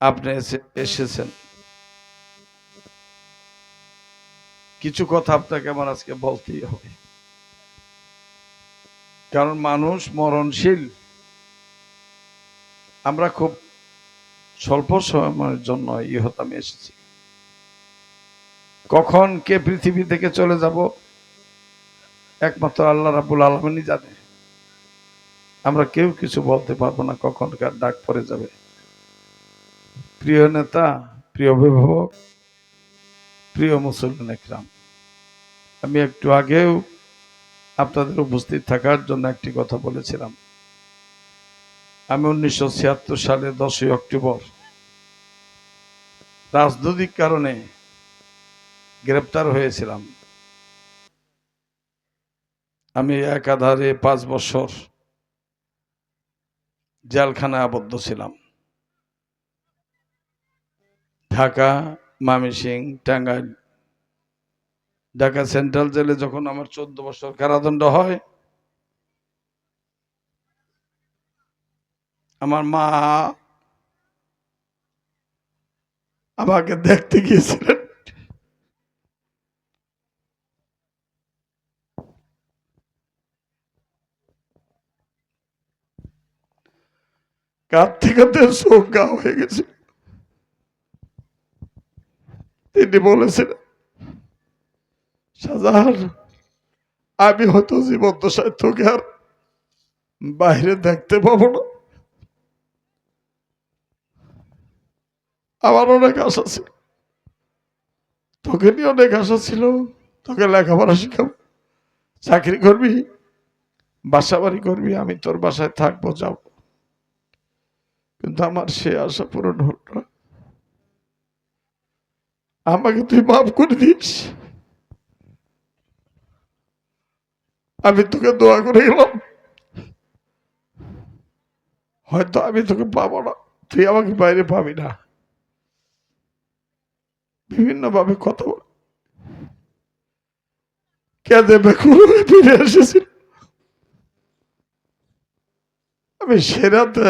আপনি এসেছেন। কিছু কথা আপনাকে আমার আজকে বলতেই হবে। কারণ মানুষ মরণশীল। আমরা খুব স্বল্প সময়ের জন্য ইহতামে এসেছি। কখন কে পৃথিবী থেকে চলে যাব, একমাত্র আল্লাহ রাবুল আলমিনই জানে। আমরা কেউ কিছু বলতে পারব না কখন কার ডাক পড়ে যাবে। প্রিয় নেতা, প্রিয় অভিভাবক, প্রিয় মুসলিম একরাম, আমি একটু আগেও আপনাদের উপস্থিত থাকার জন্য একটি কথা বলেছিলাম। আমি উনিশশো ছিয়াত্তর সালে দশই অক্টোবর রাজনৈতিক কারণে গ্রেপ্তার হয়েছিলাম। আমি একাধারে পাঁচ বছর জেলখানায় আবদ্ধ ছিলাম। ঢাকা মামিসিং টাঙ্গাইল। ঢাকা সেন্ট্রাল জেলে যখন আমার চোদ্দ বছর কারাদণ্ড হয়, আমার মা আমাকে দেখতে গিয়েছিলেন। কাঁদতে কাঁদতে চোখ গা হয়ে গেছে। তিনি বলেছিলেন শাহজাহান আমি হয়তো জীবন দশায় তোকে আর বাইরে দেখতে পাবো না। আমার অনেক আশা ছিল। তোকে নিয়ে অনেক আশা ছিল। তোকে লেখাপড়া শিখাবো। চাকরি করবি বাসা বাড়ি করবি, আমি তোর বাসায় থাকব, যাব। কিন্তু আমার সে আশা পূরণ হল আমাকে তুই মাফ করে দিস। আমি তোকে দোয়া করে গেলাম হয়তো আমি তোকে পাবো না। তুই আমাকে বাইরে পাবি না। বিভিন্ন ভাবে কথা বল। কেঁদে বেকুল ফিরে এসেছিল? আমি সেরাতে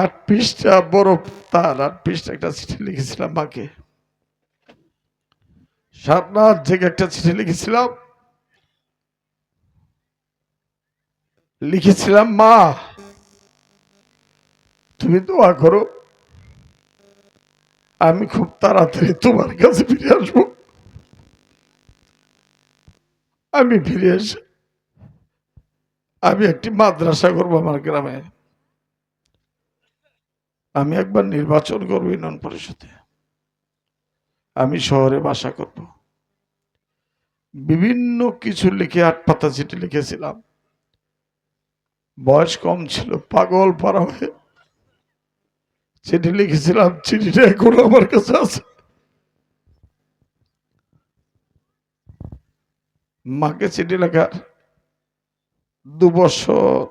আট পৃষ্ঠা বরফ তার আট পৃষ্ঠা, একটা চিঠি লিখেছিলাম মাকে। সাতনাথ থেকে একটা চিঠি লিখেছিলাম। লিখেছিলাম, মা, তুমি দোয়া করো, আমি খুব তাড়াতাড়ি তোমার কাছে ফিরে আসব। আমি ফিরে এসে, আমি একটি মাদ্রাসা করব আমার গ্রামে। আমি একবার নির্বাচন করব ইউনিয়ন পরিষদে। আমি শহরে বাসা করব। বিভিন্ন কিছু লিখে আট পাতা চিঠি লিখেছিলাম। বয়স কম ছিল, পাগল পারা হয়ে চিঠি লিখেছিলাম, চিঠিটা এখনও আমার কাছে আছে। মাকে চিঠি লেখার দু বছর,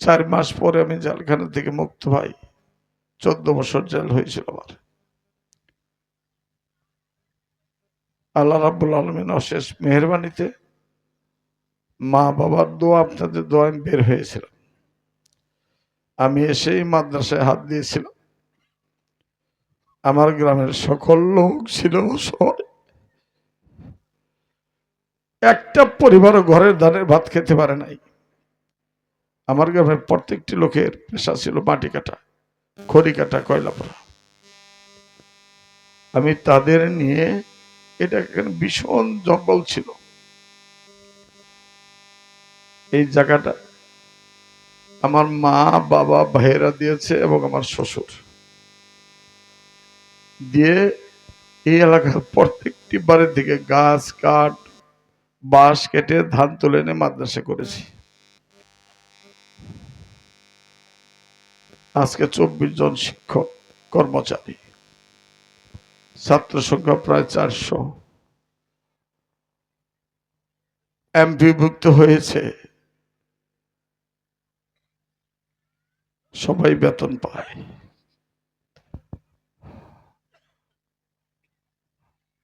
চার মাস পরে আমি জেলখানা থেকে মুক্ত পাই চোদ্দ বছর জেল হয়েছিল আমার। আল্লাহ রাব্বুল আলমিন অশেষ মেহরবানিতে মা বাবার দোয়া, আপনাদের দোয়া আমি বের হয়েছিলাম। আমি এসেই মাদ্রাসায় হাত দিয়েছিলাম। আমার গ্রামের সকল লোক ছিল একটা পরিবারও ঘরের ধানের ভাত খেতে পারে নাই। আমার গ্রামের প্রত্যেকটি লোকের পেশা ছিল মাটি কাটা। খড়ি কাটা কয়লা পড়া। আমি তাদের নিয়ে এটা ভীষণ জঙ্গল ছিল। এই জায়গাটা আমার মা, বাবা, ভাইয়েরা দিয়েছে এবং আমার শ্বশুর। দিয়ে এই এলাকার প্রত্যেকটি বাড়ির দিকে গাছ, কাঠ, বাঁশ কেটে ধান তুলে এনে মাদ্রাসা করেছি। আজকে চব্বিশ জন শিক্ষক, কর্মচারী। ছাত্র সংখ্যা প্রায় চারশো। এমপিভুক্ত হয়েছে। সবাই বেতন পায়।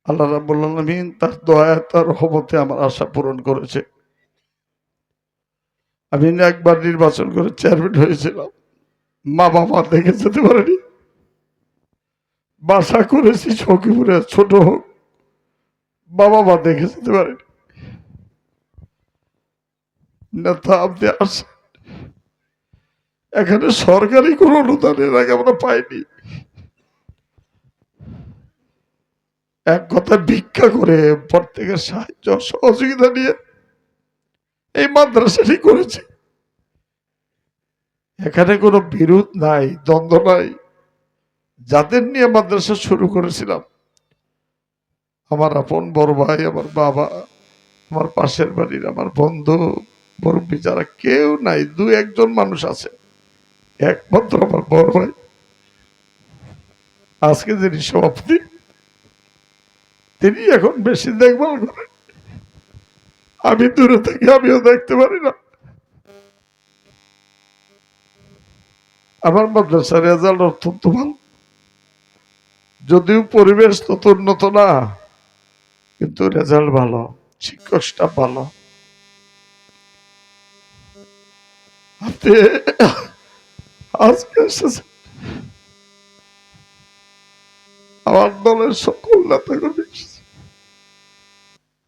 আল্লাহ আলামিন তার দয়া, তার রহমতে আমার আশা পূরণ করেছে। আমি একবার নির্বাচন করে চেয়ারম্যান হয়েছিলাম। মা বাবা দেখে যেতে পারেনি। বাসা করেছি সখীপুরে ছোট হোক বাবা মা দেখে যেতে পারেনি। নেতা আপনি আসেন। এখানে সরকারি কোন অনুদানের আগে আমরা পাইনি। এক কথা ভিক্ষা করে প্রত্যেকের সাহায্য সহযোগিতা নিয়ে এই মাদ্রাসাটি করেছে। এখানে কোনো বিরোধ নাই, দ্বন্দ্ব নাই। যাদের নিয়ে মাদ্রাসা শুরু করেছিলাম, আমার আপন বড় ভাই, আমার বাবা, আমার পাশের বাড়ির আমার বন্ধু, মুরব্বী যারা কেউ নাই, দু একজন মানুষ আছে, একমাত্র আমার বড় ভাই। আজকে যিনি সভাপতি, তিনি এখন বেশি দেখভাল করেন। আমি দূরে থেকে আমিও দেখতে পারি না। আমার মাদ্রাসার রেজাল্ট অত্যন্ত ভালো। যদিও পরিবেশ তত উন্নত না, কিন্তু রেজাল্ট ভালো শিক্ষক স্টাফ ভালো আমার দলের সকল নেতা।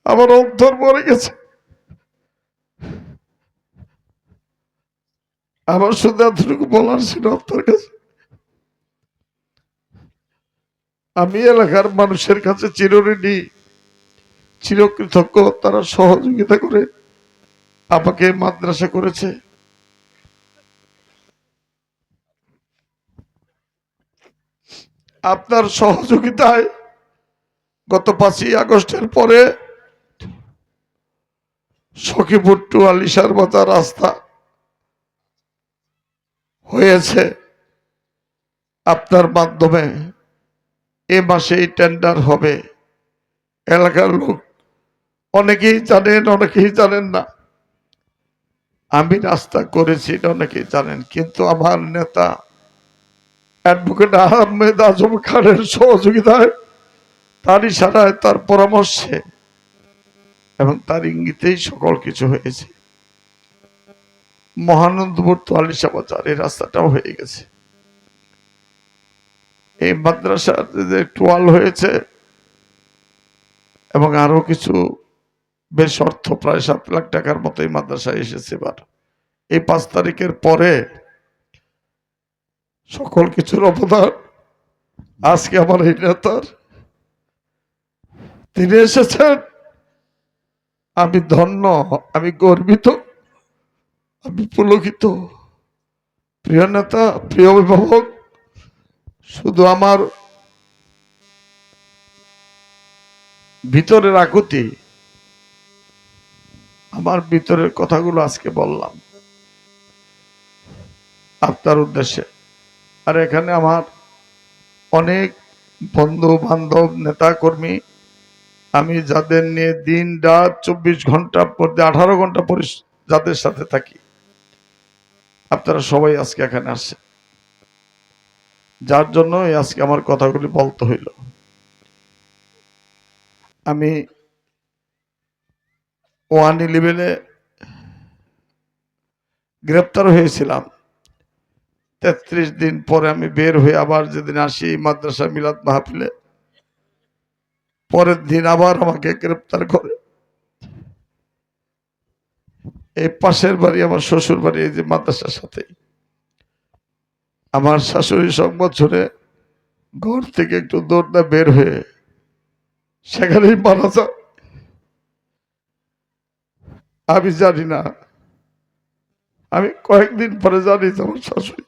আমার অন্তর মরে গেছে। আমার শুধু এতটুকু বলার ছিল আপনার কাছে? আমি এলাকার মানুষের কাছে চিরঋণী, চিরকৃতজ্ঞ, তারা সহযোগিতা করে আমাকে মাদ্রাসা করেছে। আপনার সহযোগিতায় গত পাঁচই আগস্টের পরে সখীপুর টু আলিশার বাজার রাস্তা হয়েছে। আপনার মাধ্যমে এ মাসেই টেন্ডার হবে। এলাকার লোক অনেকেই জানেন অনেকেই জানেন না। আমি রাস্তা করেছি, অনেকেই জানেন, কিন্তু আমার নেতা অ্যাডভোকেট আহমেদ আজম খানের সহযোগিতায়, তার ইশারায়, তার পরামর্শে, এবং তার ইঙ্গিতেই সকল কিছু হয়েছে। মহানন্দপুর তো বাজার, এই রাস্তাটাও হয়ে গেছে। এই মাদ্রাসার যে টোয়াল হয়েছে এবং আরও কিছু বেশ অর্থ, প্রায় সাত লাখ টাকার মতো এই মাদ্রাসায় এসেছে এবার। এই পাঁচ তারিখের পরে সকল কিছুর অবদান, আজকে আমার এই নেতার। তিনি এসেছেন। আমি ধন্য, আমি গর্বিত। আমি পুলকিত। প্রিয় নেতা, প্রিয় অভিভাবক, শুধু আমার ভিতরের আকুতি, আমার ভিতরের কথাগুলো আজকে বললাম। আপনার উদ্দেশ্যে। আর এখানে আমার অনেক বন্ধু বান্ধব নেতা কর্মী আমি যাদের নিয়ে দিন রাত চব্বিশ ঘণ্টা মধ্যে আঠারো ঘণ্টা যাদের সাথে থাকি। আপনারা সবাই আজকে এখানে আসছে যার জন্য আজকে আমার কথাগুলি বলতে হইল। আমি ওয়ান ইলেভেনে গ্রেপ্তার হয়েছিলাম। তেত্রিশ দিন পরে আমি বের হয়ে আবার যেদিন আসি মাদ্রাসা মিলাদ মাহফিলে, পরের দিন আবার আমাকে গ্রেপ্তার করে। এই পাশের বাড়ি, আমার শ্বশুর বাড়ি, এই যে মাদ্রাসার সাথে। আমার শাশুড়ি সংবাদ শুনে ঘর থেকে একটু দৌড়টা বের হয়ে সেখানেই মারা যায়। আমি জানি না, আমি কয়েকদিন পরে জানি যে আমার শাশুড়ি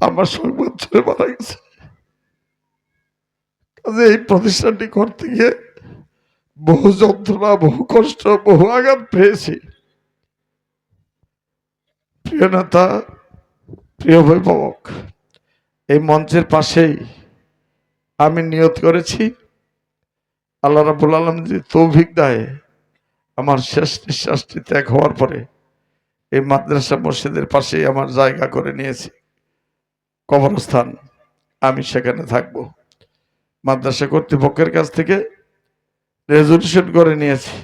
আমার সংবাদ ছেড়ে মারা গেছে। কাজে এই প্রতিষ্ঠানটি করতে গিয়ে বহু যন্ত্রণা, বহু কষ্ট, বহু আঘাত পেয়েছি। প্রিয় নেতা প্রিয় অভিভাবক, এই মঞ্চের পাশেই আমি নিয়ত করেছি, আল্লাহ রাবুল আলম যে তৌভিক দেয় আমার শেষ নিঃশ্বাসটি ত্যাগ হওয়ার পরে এই মাদ্রাসা মসজিদের পাশেই আমার জায়গা করে নিয়েছি। কবরস্থান আমি সেখানে থাকব। মাদ্রাসা কর্তৃপক্ষের কাছ থেকে রেজলিউশন করে নিয়েছি।